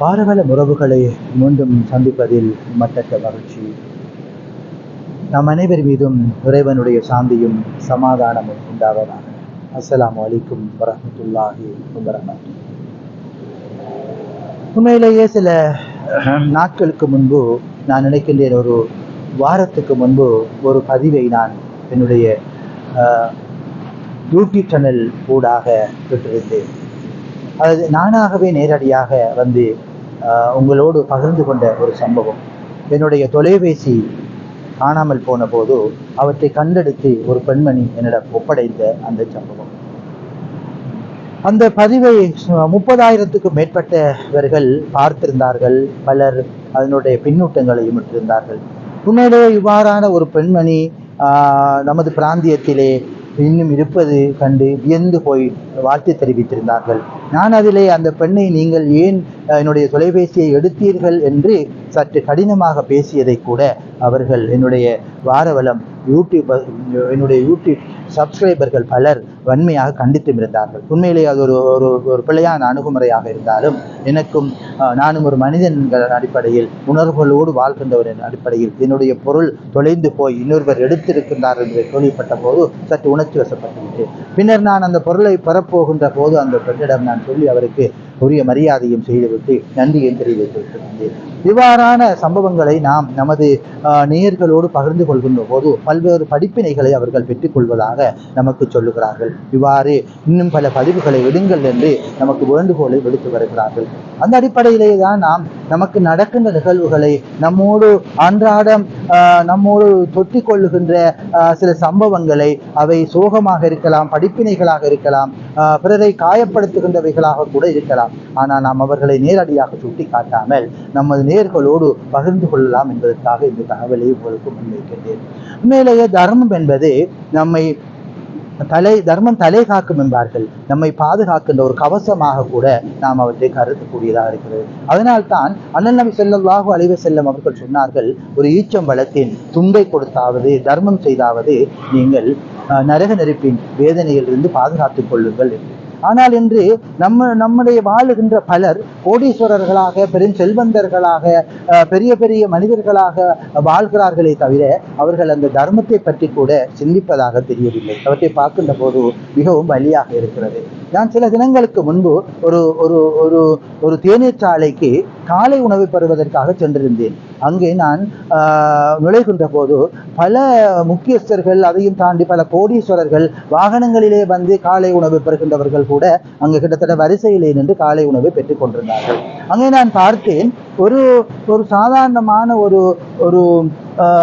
பாரவல உறவுகளை மீண்டும் சந்திப்பதில் மட்டற்ற மகிழ்ச்சி. நம் அனைவர் மீதும் இறைவனுடைய சாந்தியும் சமாதானமும் உண்டாவதாக. அஸ்ஸலாமு அலைக்கும் வரமத்துல்லாஹி உண்மையிலேயே சில நாட்களுக்கு முன்பு நான் நினைக்கின்றேன் ஒரு வாரத்துக்கு முன்பு ஒரு பதிவை நான் என்னுடைய யூடியூப் சேனல் ஊடாக பெற்றிருந்தேன் அது நானாகவே நேரடியாக வந்து உங்களோடு பகிர்ந்து கொண்ட ஒரு சம்பவம். என்னுடைய தொலைபேசி காணாமல் போன போது அவற்றை கண்டெடுத்து ஒரு பெண்மணி என்னிடம் ஒப்படைத்த அந்த சம்பவம். அந்த பதிவை முப்பதாயிரத்துக்கும் மேற்பட்டவர்கள் பார்த்திருந்தார்கள். பலர் அதனுடைய பின்னூட்டங்களையும் விட்டிருந்தார்கள் உண்மையிலேயே இவ்வாறான ஒரு பெண்மணி ஆஹ், நமது பிராந்தியத்திலே இன்னும் இருப்பது கண்டு வியந்து போய் வாழ்த்து தெரிவித்திருந்தார்கள். நான் அதிலே அந்த பெண்ணை நீங்கள் ஏன் என்னுடைய தொலைபேசியை எடுத்தீர்கள் என்று சற்று கடினமாக பேசியதை கூட அவர்கள் என்னுடைய வாரவலம் யூடியூப் என்னுடைய யூடியூப் சப்ஸ்கிரைபர்கள் பலர் வன்மையாக கண்டித்தும் இருந்தார்கள். உண்மையிலே அது ஒரு ஒரு ஒரு பிழையான அணுகுமுறையாக இருந்தாலும் எனக்கும் நானும் ஒரு மனிதன்கள் அடிப்படையில் உணர்வுகளோடு வாழ்கின்றவரின் அடிப்படையில் என்னுடைய பொருள் தொலைந்து போய் இன்னொருவர் எடுத்திருக்கின்றார் என்று கேள்விப்பட்ட போது சற்று உணர்ச்சி வசப்பட்டு பின்னர் நான் அந்த பொருளை பெறப்போகின்ற போது அந்த பெண்ணிடம் நான் சொல்லி அவருக்கு உரிய மரியாதையும் செய்துவிட்டு நன்றியும் தெரிவித்து இவ்வாறான சம்பவங்களை நாம் நமது நேயர்களோடு பகிர்ந்து கொள்கின்ற போது பல்வேறு படிப்பினைகளை அவர்கள் பெற்றுக்கொள்வதாக நமக்கு சொல்லுகிறார்கள். இவ்வாறு இன்னும் பல பதிவுகளை விடுங்கள் என்று நமக்கு வேண்டுகோளை விடுத்து வருகிறார்கள். அந்த அடிப்படையிலே தான் நாம் நமக்கு நடக்கின்ற நிகழ்வுகளை நம்மோடு அன்றாடம் ஆஹ், நம்மோடு தொட்டி கொள்ளுகின்ற சில சம்பவங்களை அவை சோகமாக இருக்கலாம் படிப்பினைகளாக இருக்கலாம் பிறரை காயப்படுத்துகின்றவைகளாக கூட இருக்கலாம். ஆனால் நாம் அவர்களை நேரடியாக சுட்டி காட்டாமல் நமது நேர்களோடு பகிர்ந்து கொள்ளலாம் என்பதற்காக இந்த தகவலை உங்களுக்கு முன்வைக்கின்றேன். உண்மையிலேயே தர்மம் என்பது நம்மை தலை தர்மம் தலை காக்கும் என்பார்கள். நம்மை பாதுகாக்கின்ற ஒரு கவசமாக கூட நாம் அவற்றை கருதக்கூடியதாக இருக்கிறது. அதனால்தான் அண்ணன் நபி ஸல்லல்லாஹு அழிவ செல்லும் அவர்கள் சொன்னார்கள் ஒரு ஈச்சம்பழத்தின் துண்டை கொடுத்தாவது தர்மம் செய்தாவது நீங்கள் அஹ், நரக நெருப்பின் வேதனையிலிருந்து பாதுகாத்துக் கொள்ளுங்கள் என்று. ஆனால் இன்று நம்ம நம்முடைய வாழுகின்ற பலர் கோடீஸ்வரர்களாக பெரும் செல்வந்தர்களாக அஹ், பெரிய பெரிய மனிதர்களாக வாழ்கிறார்களே தவிர அவர்கள் அந்த தர்மத்தை பற்றி கூட சிந்திப்பதாக தெரியவில்லை. அவற்றை பார்க்கின்ற போது மிகவும் வழியாக இருக்கிறது. நான் சில தினங்களுக்கு முன்பு ஒரு ஒரு ஒரு ஒரு தேநீர் சாலைக்கு காலை உணவு பெறுவதற்காக சென்றிருந்தேன். அங்கே நான் ஆஹ், நுழைகின்ற போது பல முக்கியஸ்தர்கள் அதையும் தாண்டி பல கோடீஸ்வரர்கள் வாகனங்களிலே வந்து காலை உணவு பெறுகின்றவர்கள் கூட அங்கு கிட்டத்தட்ட வரிசையிலே நின்று காலை உணவை பெற்றுக் கொண்டிருந்தார்கள். அங்கே நான் பார்த்தேன் ஒரு ஒரு சாதாரணமான ஒரு ஒரு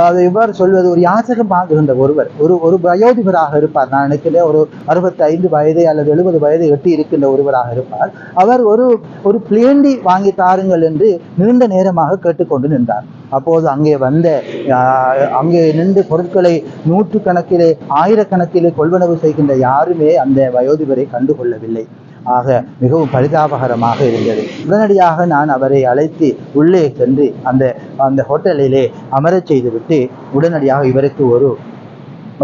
அதை எவ்வாறு சொல்வது ஒரு யாசகம் பார்க்கின்ற ஒருவர். ஒரு ஒரு வயோதிபராக இருப்பார். நான் நினைக்கிறேன் ஒரு அறுபத்தி ஐந்து வயது அல்லது எழுபது வயதை எட்டி இருக்கின்ற ஒருவராக இருப்பார். அவர் ஒரு ஒரு பிளேண்டி வாங்கி தாருங்கள் என்று நீண்ட நேரமாக கேட்டுக்கொண்டு நின்றார். அப்போது அங்கே வந்த அங்கே நின்று பொருட்களை நூற்று கணக்கிலே ஆயிரக்கணக்கிலே கொள்வனவு செய்கின்ற யாருமே அந்த வயோதிபரை கண்டுகொள்ளவில்லை. ஆக மிகவும் பரிதாபகரமாக இருந்தது. உடனடியாக நான் அவரை அழைத்து உள்ளே சென்று அந்த அந்த ஹோட்டலிலே அமரச் செய்துவிட்டு உடனடியாக இவருக்கு ஒரு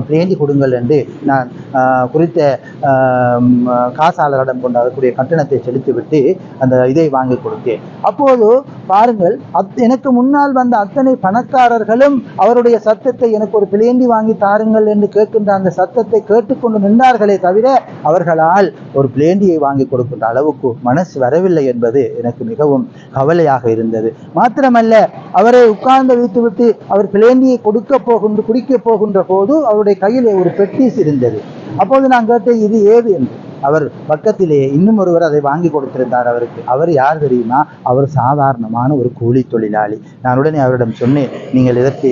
பிரேந்தி கொடுங்கள் என்று நான் குறித்த காசாளரிடம் கொண்டு அதற்குரிய கட்டணத்தை செலுத்திவிட்டு அந்த இதை வாங்கி கொடுத்தேன். அப்போது பாருங்கள் அத் எனக்கு முன்னால் வந்த அத்தனை பணக்காரர்களும் அவருடைய சத்தத்தை எனக்கு ஒரு பிளேண்டி வாங்கி தாருங்கள் என்று கேட்கின்ற அந்த சத்தத்தை கேட்டுக்கொண்டு நின்றார்களே தவிர அவர்களால் ஒரு பிளேண்டியை வாங்கி கொடுக்கின்ற அளவுக்கு மனசு வரவில்லை என்பது எனக்கு மிகவும் கவலையாக இருந்தது. மாத்திரமல்ல அவரை உட்கார்ந்து வைத்துவிட்டு அவர் பிளேண்டியை கொடுக்க போகின்ற குடிக்க போகின்ற போது அவருடைய கையில் ஒரு பெட்டிஸ் இருந்தது. அப்போது நான் கேட்டேன் இது ஏது என்று. அவர் பக்கத்திலே இன்னும் ஒருவர் அதை வாங்கி கொடுத்திருந்தார் அவருக்கு. அவர் யார் தெரியுமா? அவர் சாதாரணமான ஒரு கூலி தொழிலாளி. நான் உடனே அவரிடம் சொன்னேன் நீங்கள் இதற்கு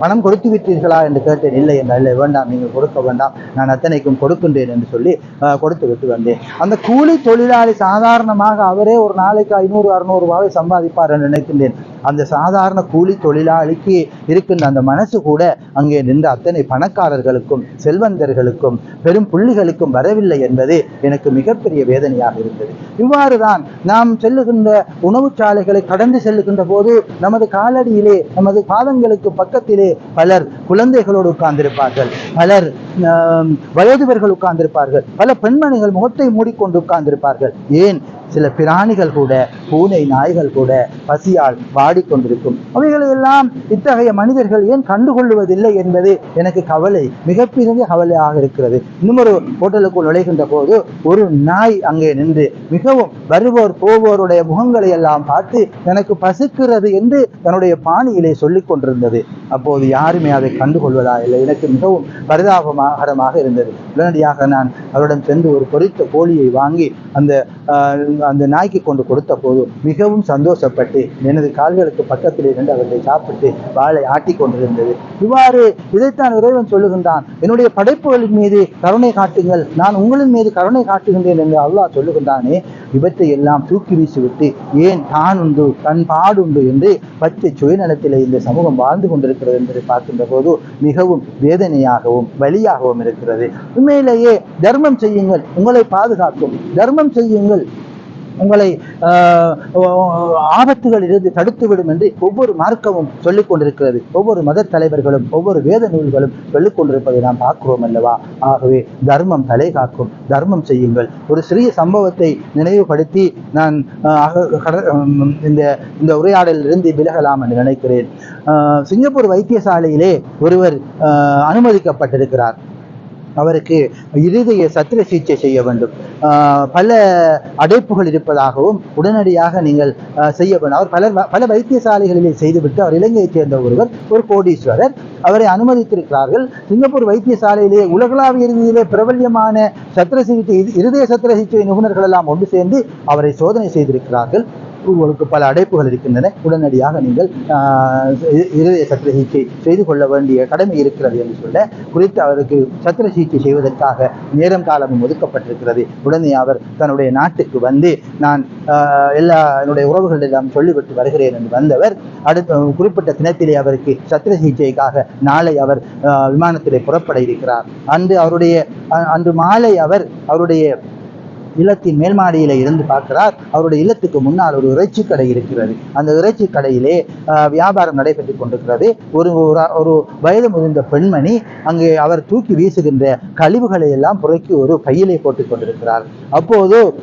பணம் கொடுத்து விட்டீர்களா என்று கேட்டேன். இல்லை என்றால் இல்லை வேண்டாம் நீங்கள் கொடுக்க வேண்டாம். நான் அத்தனைக்கும் கொடுக்கின்றேன் என்று சொல்லி அஹ், கொடுத்து விட்டு வந்தேன். அந்த கூலி தொழிலாளி சாதாரணமாக அவரே ஒரு நாளைக்கு ஐநூறு அறுநூறு ரூபாவை சம்பாதிப்பார் என்று நினைக்கின்றேன். அந்த சாதாரண கூலி தொழிலாளிக்கு இருக்கின்ற அந்த மனசு கூட அங்கே நின்ற அத்தனை பணக்காரர்களுக்கும் செல்வந்தர்களுக்கும் பெரும் புள்ளிகளுக்கும் வரவில்லை என்பது எனக்கு மிகப்பெரிய வேதனையாக இருந்தது. இவ்வாறுதான் நாம் செல்லுகின்ற உணவுச்சாலைகளை கடந்து செல்லுகின்ற போது நமது காலடியிலே நமது பாதங்களுக்கு பக்கத்திலே பலர் குழந்தைகளோடு உட்கார்ந்திருப்பார்கள். பலர் வயதுவர்கள் உட்கார்ந்திருப்பார்கள். பல பெண்மணிகள் முகத்தை மூடிக்கொண்டு உட்கார்ந்திருப்பார்கள். ஏன்? சில பிராணிகள் கூட பூனை நாய்கள் கூட பசியால் வாடிக்கொண்டிருக்கும். அவைகளை எல்லாம் இத்தகைய மனிதர்கள் ஏன் கண்டுகொள்வதில்லை என்பது எனக்கு கவலை மிகப்பெரிய கவலையாக இருக்கிறது. இன்னும் ஒரு ஹோட்டலுக்குள் நுழைகின்ற போது ஒரு நாய் அங்கே நின்று மிகவும் வருவோர் போவோருடைய முகங்களை எல்லாம் பார்த்து எனக்கு பசிக்கிறது என்று தன்னுடைய பாணியிலே சொல்லிக் கொண்டிருந்தது. அப்போது யாருமே அதை கண்டுகொள்வதா இல்லை. எனக்கு மிகவும் பரிதாபமாக இருந்தது. உடனடியாக நான் அவரிடம் சென்று ஒரு பொறித்த கோழியை வாங்கி அந்த அந்த நாய்க்கு கொண்டு கொடுத்த போது மிகவும் சந்தோஷப்பட்டு எனது கால்களுக்கு பக்கத்திலே இருந்து அவர்களை சாப்பிட்டு வாளை ஆட்டிக் கொண்டிருந்தது. இவ்வாறு இதைத்தான் இறைவன் சொல்லுகின்றான். என்னுடைய படைப்புகளின் மீது கருணை காட்டுங்கள். நான் உங்களின் மீது கருணை காட்டுகின்றேன் என்று அல்லாஹ் சொல்லுகின்றானே. இவற்றை எல்லாம் தூக்கி வீசிவிட்டு ஏன் தான் உண்டு தன் பாடுண்டு என்று பச்சை சுயநலத்தில் இந்த சமூகம் வாழ்ந்து கொண்டிருக்கிறது என்பதை பார்க்கின்ற போது மிகவும் வேதனையாகவும் வலியாகவும் இருக்கிறது. உண்மையிலேயே தர்மம் செய்யுங்கள் உங்களை பாதுகாக்கும். தர்மம் செய்யுங்கள். உங்களை ஆபத்துகளிலிருந்து தடுத்துவிடும் என்று ஒவ்வொரு மார்க்கமும் சொல்லிக் கொண்டிருக்கிறது. ஒவ்வொரு மத தலைவர்களும் ஒவ்வொரு வேத நூல்களும் சொல்லிக் கொண்டிருப்பதை நாம் பார்க்கிறோம் அல்லவா? ஆகவே தர்மம் தலை காக்கும். தர்மம் செய்யுங்கள். ஒரு சிறிய சம்பவத்தை நினைவுபடுத்தி நான் கட- இந்த இந்த உரையாடலிலிருந்து விலகலாம் என்று நினைக்கிறேன். ஆஹ், சிங்கப்பூர் வைத்தியசாலையிலே ஒருவர் அனுமதிக்கப்பட்டிருக்கிறார். அவருக்கு இருதய சத்திர சிகிச்சை செய்ய வேண்டும். பல அடைப்புகள் இருப்பதாகவும் உடனடியாக நீங்கள் செய்ய வேண்டும். அவர் பல பல வைத்தியசாலைகளிலே செய்துவிட்டு அவர் இலங்கையைச் சேர்ந்த ஒருவர் ஒரு கோடீஸ்வரர். அவரை அனுமதித்திருக்கிறார்கள். சிங்கப்பூர் வைத்தியசாலையிலே உலகளாவிய ரீதியிலே பிரபல்யமான சத்திர சிகிச்சை இருதய சத்திர சிகிச்சை நிபுணர்கள் எல்லாம் ஒன்று சேர்ந்து அவரை சோதனை செய்திருக்கிறார்கள். உங்களுக்கு பல அடைப்புகள் இருக்கின்றன. உடனடியாக நீங்கள் இருதய சத்திர சிகிச்சை செய்து கொள்ள வேண்டிய கடமை இருக்கிறது என்று சொல்ல குறித்து அவருக்கு சத்திர சிகிச்சை செய்வதற்காக நேரம் காலமும் ஒதுக்கப்பட்டிருக்கிறது. உடனே அவர் தன்னுடைய நாட்டுக்கு வந்து நான் எல்லா என்னுடைய உறவுகளிடம் சொல்லிவிட்டு வருகிறேன் என்று வந்தவர் அடுத்த குறிப்பிட்ட தினத்திலே அவருக்கு சத்திர சிகிச்சைக்காக நாளை அவர் விமானத்திலே புறப்பட இருக்கிறார். அன்று அவருடைய அன்று மாலை அவர் அவருடைய இல்லத்தின் மேல் மாடியில இருந்து பார்க்கிறார். அவருடைய இல்லத்துக்கு முன்னால் ஒரு இறைச்சி கடை இருக்கிறது. அந்த இறைச்சி கடையிலே ஆஹ், வியாபாரம் நடைபெற்றுக் கொண்டிருக்கிறது. ஒரு ஒரு- ஒரு வயது முதிர்ந்த பெண்மணி அங்கே அவர் தூக்கி வீசுகின்ற கழிவுகளை எல்லாம் புறக்கி ஒரு பையிலே போட்டுக் கொண்டிருக்கிறார். அப்போது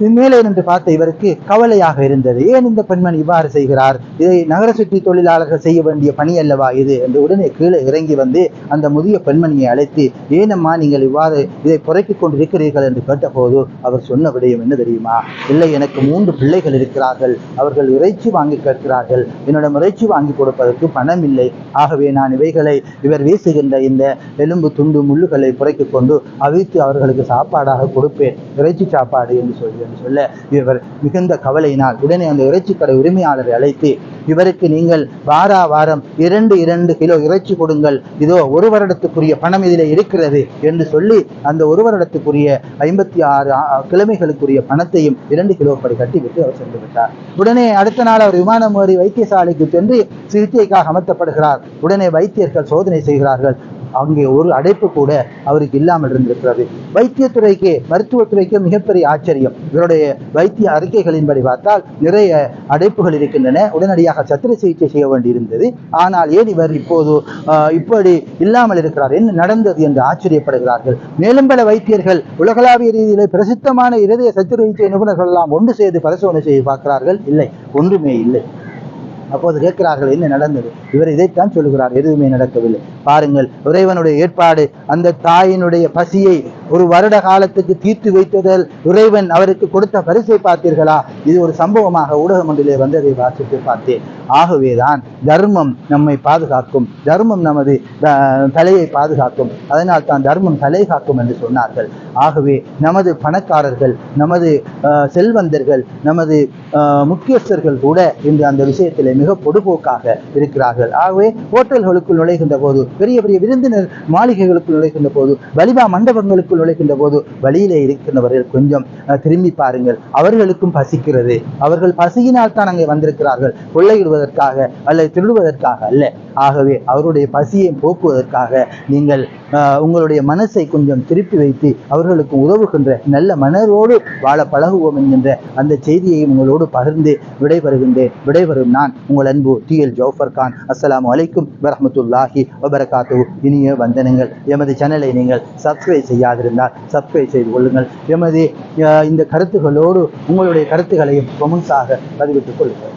மேலே இருந்து பார்த்த இவருக்கு கவலையாக இருந்தது. ஏன் இந்த பெண்மணி இவ்வாறு செய்கிறார்? இதை நகர சுற்றி தொழிலாளர்கள் செய்ய வேண்டிய பணி அல்லவா இது? என்று உடனே கீழே இறங்கி வந்து அந்த முதிய பெண்மணியை அழைத்து ஏனம்மா நீங்கள் இவ்வாறு இதை புரைக்கிக் கொண்டிருக்கிறீர்கள்? என்று கேட்டபோது அவர் சொன்ன விடயம் என்ன தெரியுமா? இல்லை எனக்கு மூன்று பிள்ளைகள் இருக்கிறார்கள். அவர்கள் இறைச்சி வாங்கி கேட்கிறார்கள். என்னிடம் இறைச்சி வாங்கி கொடுப்பதற்கு பணம் இல்லை. ஆகவே நான் இவைகளை இவர் வீசுகின்ற இந்த எலும்பு துண்டு முள்ளுகளை புரைக்கிக் கொண்டு அவித்து அவர்களுக்கு சாப்பாடாக கொடுப்பேன். இறைச்சி சாப்பாடு என்று சொல்லி என்று சொல்ல இவர் மிகுந்த கவலையினால் உடனே அந்த இறைச்சி கடை உரிமையாளரை அழைத்து இவருக்கு நீங்கள் வாரா வாரம் இரண்டு இரண்டு கிலோ இறைச்சி கொடுங்கள். இதோ ஒரு வருடத்துக்குரிய பணம் இதில் இருக்கிறது என்று சொல்லி அந்த ஒரு வருடத்துக்குரிய ஐம்பத்தி ஆறு கிழமைகளுக்குரிய பணத்தையும் இரண்டு கிலோ படி கட்டிவிட்டு அவர் சென்று விட்டார். உடனே அடுத்த நாள் அவர் விமானம் ஏறி வைத்தியசாலைக்கு சென்று சிகிச்சைக்காக அமர்த்தப்படுகிறார். உடனே வைத்தியர்கள் சோதனை செய்கிறார்கள். அங்கே ஒரு அடைப்பு கூட அவருக்கு இல்லாமல் இருந்திருக்கிறது. வைத்தியத்துறைக்கு மருத்துவத்துறைக்கு மிகப்பெரிய ஆச்சரியம். இவருடைய வைத்திய அறிக்கைகளின்படி பார்த்தால் நிறைய அடைப்புகள் இருக்கின்றன. உடனடியாக சத்திர சிகிச்சை செய்ய வேண்டியிருந்தது. ஆனால் ஏன் இவர் இப்போது ஆஹ், இப்படி இல்லாமல் இருக்கிறார்? என்ன நடந்தது என்று ஆச்சரியப்படுகிறார்கள். மேலும் பல வைத்தியர்கள் உலகளாவிய ரீதியிலே பிரசித்தமான இருதய சத்திர சிகிச்சை நிபுணர்கள் எல்லாம் ஒன்று செய்து பரிசோதனை செய்து பார்க்கிறார்கள். இல்லை ஒன்றுமே இல்லை. அப்போது கேட்கிறார்கள் என்ன நடந்தது? இவர் இதைத்தான் சொல்லுகிறார் எதுவுமே நடக்கவில்லை. பாருங்கள் இறைவனுடைய ஏற்பாடு அந்த தாயினுடைய பசியை ஒரு வருட காலத்துக்கு தீர்த்து வைத்ததில் இறைவன் அவருக்கு கொடுத்த பரிசை பார்த்தீர்களா? இது ஒரு சம்பவமாக ஊடகம் ஒன்றிலே வந்ததை வாசித்து பார்த்தேன். ஆகவேதான் தர்மம் நம்மை பாதுகாக்கும். தர்மம் நமது தலையை பாதுகாக்கும். அதனால் தான் தர்மம் தலை காக்கும் என்று சொன்னார்கள். ஆகவே நமது பணக்காரர்கள் நமது செல்வந்தர்கள் நமது முக்கியஸ்தர்கள் கூட இன்று அந்த விஷயத்திலே மிக பொடுபோக்காக இருக்கிறார்கள். ஆகவே ஹோட்டல்களுக்குள் நுழைகின்ற போது பெரிய பெரிய விருந்தினர் மாளிகைகளுக்குள் நுழைகின்ற போது வலிபா வீட்டுக்குள் நுழைகின்ற போது வழியிலே இருக்கின்றவர்கள் கொஞ்சம் திரும்பி பாருங்கள். அவர்களுக்கும் பசிக்கிறது. அவர்கள் பசியினால் தான் அங்கே வந்திருக்கிறார்கள். கொள்ளையிடுவதற்காக அல்லது திருடுவதற்காக அல்ல. ஆகவே அவருடைய பசியை போக்குவதற்காக நீங்கள் உங்களுடைய மனசை கொஞ்சம் திருப்பி வைத்து அவர்களுக்கு உதவுகின்ற நல்ல மனரோடு வாழ பழகுவோம் என்கின்ற அந்த செய்தியையும் உங்களோடு பகிர்ந்து விடைபெறுகின்றேன். விடைபெறும் நான் உங்கள் அன்பு டி எல் ஜௌஃபர் கான். அஸ்லாம் வலைக்கும் வரமத்துல்லாஹி வபரகாத்து இனிய வந்தனங்கள். எமது சேனலை நீங்கள் சப்ஸ்கிரைப் செய்யாது இருந்தால் சப்ஸ்கிரைப் செய்து கொள்ளுங்கள். எமது இந்த கருத்துகளோடு உங்களுடைய கருத்துக்களையும் கொமெண்ட்ஸாக பதிவிட்டுக் கொள்ளுங்கள்.